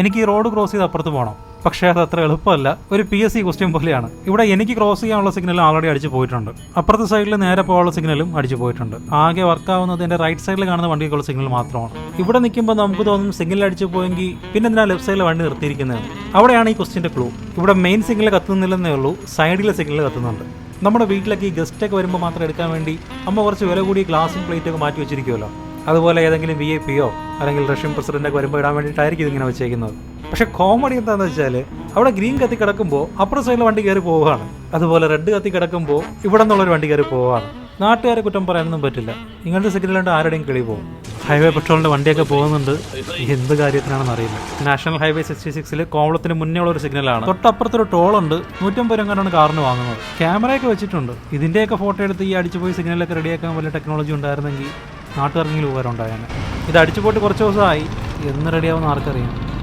എനിക്ക് ഈ road cross ചെയ്ത് അപ്പുറത്ത് പോകണം പക്ഷേ അത് അത്ര എളുപ്പമല്ല. ഒരു പി എസ് സി ക്വസ്റ്റ്യൻ പോലെയാണ്. ഇവിടെ എനിക്ക് ക്രോസ് ചെയ്യാനുള്ള സിഗ്നൽ ആൾറെഡി അടിച്ചു പോയിട്ടുണ്ട്. അപ്പുറത്തെ സൈഡിൽ നേരെ പോകാനുള്ള സിഗ്നലും അടിച്ചു പോയിട്ടുണ്ട്. ആകെ വർക്കാവുന്നത് എന്റെ റൈറ്റ് സൈഡിൽ കാണുന്ന വണ്ടിക്കുള്ള സിഗ്നൽ മാത്രമാണ്. ഇവിടെ നിൽക്കുമ്പോൾ നമുക്ക് തോന്നും സിഗ്നൽ അടിച്ചു പോയെങ്കിൽ പിന്നെ എന്തിനാ ലെഫ്റ്റ് സൈഡിൽ വണ്ടി നിർത്തിയിരിക്കുന്നത്? അവിടെയാണ് ഈ ക്വസ്റ്റ്യന്റെ ക്ലൂ ഇവിടെ മെയിൻ സിഗ്നൽ കത്തുന്നില്ലെന്നേ ഉള്ളൂ. സൈഡിലെ സിഗ്നൽ കത്തുന്നുണ്ട്. നമ്മുടെ വീട്ടിലൊക്കെ ഈ ഗസ്റ്റൊക്കെ വരുമ്പോൾ മാത്രം എടുക്കാൻ വേണ്ടി അമ്മ കുറച്ച് വില കൂടി ഗ്ലാസും പ്ലേറ്റൊക്കെ മാറ്റി വെച്ചിരിക്കുമല്ലോ അതുപോലെ ഏതെങ്കിലും വി ഐ പിയോ അല്ലെങ്കിൽ റഷ്യൻ പ്രസിഡന്റൊക്കെ വരുമ്പോൾ ഇടാൻ വേണ്ടിയിട്ടായിരിക്കും ഇതിങ്ങനെ വെച്ചേക്കുന്നത്. പക്ഷെ കോമഡി എന്താണെന്ന് വെച്ചാൽ അവിടെ ഗ്രീൻ കത്തി കിടക്കുമ്പോൾ അപ്പുറം സൈഡിൽ വണ്ടി കയറി പോവുകയാണ്. അതുപോലെ റെഡ് കത്തി കിടക്കുമ്പോൾ ഇവിടെ നിന്നുള്ളൊരു വണ്ടി കയറി പോവുകയാണ്. നാട്ടുകാരെ കുറ്റം പറയാനൊന്നും പറ്റില്ല. ഇങ്ങനത്തെ സിഗ്നലുണ്ട് ആരുടെയും കിളി പോകും. ഹൈവേ പെട്രോളിന്റെ വണ്ടിയൊക്കെ പോകുന്നുണ്ട്. എന്ത് കാര്യത്തിനാണെന്ന് അറിയില്ല. നാഷണൽ ഹൈവേ സിക്സ്റ്റി സിക്സിൽ കോവളത്തിന് മുന്നേ ഉള്ള ഒരു സിഗ്നലാണ് തൊട്ടപ്പുറത്തൊരു ടോളുണ്ട് നൂറ്റമ്പത് രൂപയാണ് കാറിന് വാങ്ങുന്നത്. ക്യാമറയൊക്കെ വെച്ചിട്ടുണ്ട്. ഇതിന്റെയൊക്കെ ഫോട്ടോ എടുത്ത് ഈ അടിച്ചുപോയി സിഗ്നലൊക്കെ റെഡിയാക്കാൻ വലിയ ടെക്നോളജി ഉണ്ടായിരുന്നെങ്കിൽ നാട്ടുകാർക്കെങ്കിലും ഉപകാരം ഉണ്ടായേനെ ഇത് അടിച്ചു പോയിട്ട് കുറച്ച് ദിവസമായി. എന്ന് റെഡിയാവുന്ന ആർക്കറിയാം.